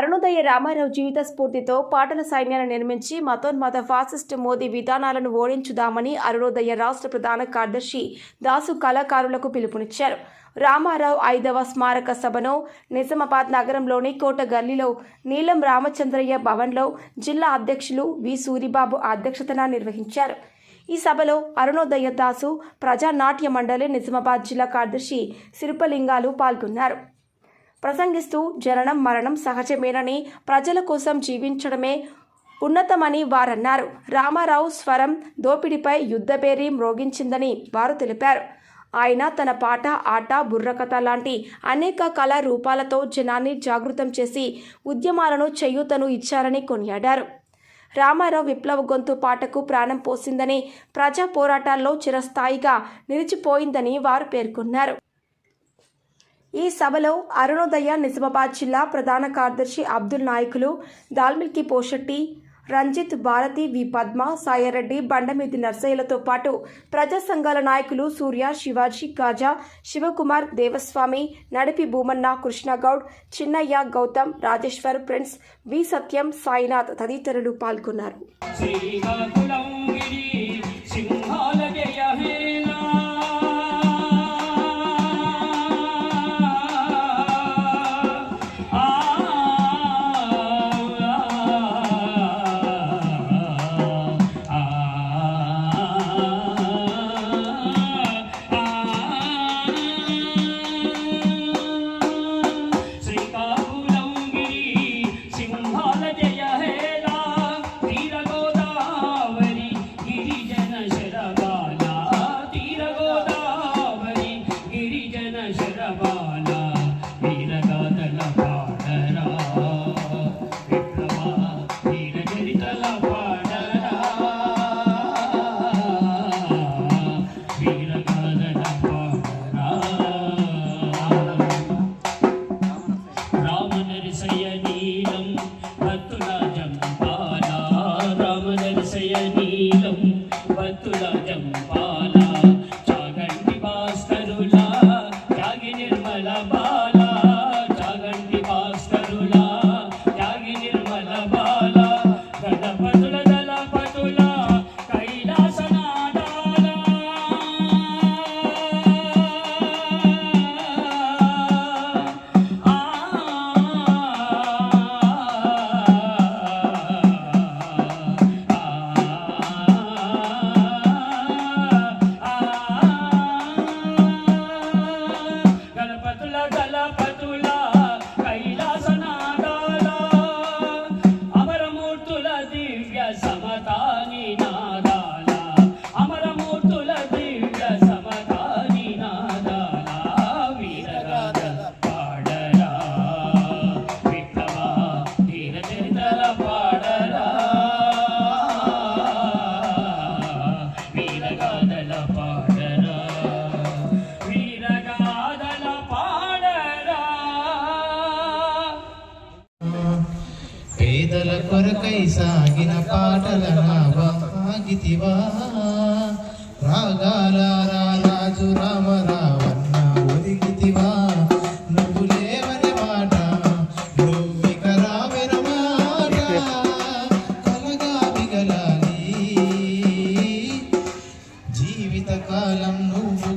అరుణోదయ రామారావు జీవిత స్ఫూర్తితో పాటల సైన్యాన్ని నిర్మించి మతోన్మత ఫాసిస్ట్ మోదీ విధానాలను ఓడించుదామని అరుణోదయ రాష్ట్ర ప్రధాన కార్యదర్శి దాసు కళాకారులకు పిలుపునిచ్చారు. రామారావు ఐదవ స్మారక సభను నిజామాబాద్ నగరంలోని కోట గల్లీలో నీలం రామచంద్రయ్య భవన్లో జిల్లా అధ్యక్షులు వి సూరిబాబు అధ్యక్షతన నిర్వహించారు. ఈ సభలో అరుణోదయ దాసు ప్రజానాట్య మండలి నిజామాబాద్ జిల్లా కార్యదర్శి శిల్పలింగాలు పాల్గొన్నారు. ప్రసంగిస్తూ జననం మరణం సహజమేనని ప్రజల కోసం జీవించడమే ఉన్నతమని వారన్నారు. రామారావు స్వరం దోపిడీపై యుద్ధబేరీ మ్రోగించిందని వారు తెలిపారు. ఆయన తన పాట ఆట బుర్రకథ లాంటి అనేక కళా రూపాలతో జనాన్ని జాగృతం చేసి ఉద్యమాలను చేయూతను ఇచ్చారని కొనియాడారు. రామారావు విప్లవ గొంతు పాటకు ప్రాణం పోసిందని ప్రజా పోరాటాల్లో చిరస్థాయిగా నిలిచిపోయిందని వారు పేర్కొన్నారు. ఈ సభలో అరుణోదయ నిజామాబాద్ జిల్లా ప్రధాన కార్యదర్శి అబ్దుల్ నాయకులు దాల్మిల్కి పోషెట్టి రంజిత్ భారతి వి పద్మ సాయారెడ్డి బండమీది నర్సయ్యలతో పాటు ప్రజా సంఘాల నాయకులు సూర్య శివాజీ కాజా శివకుమార్ దేవస్వామి నడిపి భూమన్న కృష్ణగౌడ్ చిన్నయ్య గౌతమ్ రాజేశ్వర్ ప్రిన్స్ వి సత్యం సాయినాథ్ తదితరులు పాల్గొన్నారు. la la. la 什么？కొరకై సాగిన పాటల రాగితివా రాగాల రాజు రామరావన్న ఒదిగితివా. నువ్వు లేవని మాట నువ్విక రావెన మాట. కలగా మిగలాలి జీవిత కాలం నువ్వు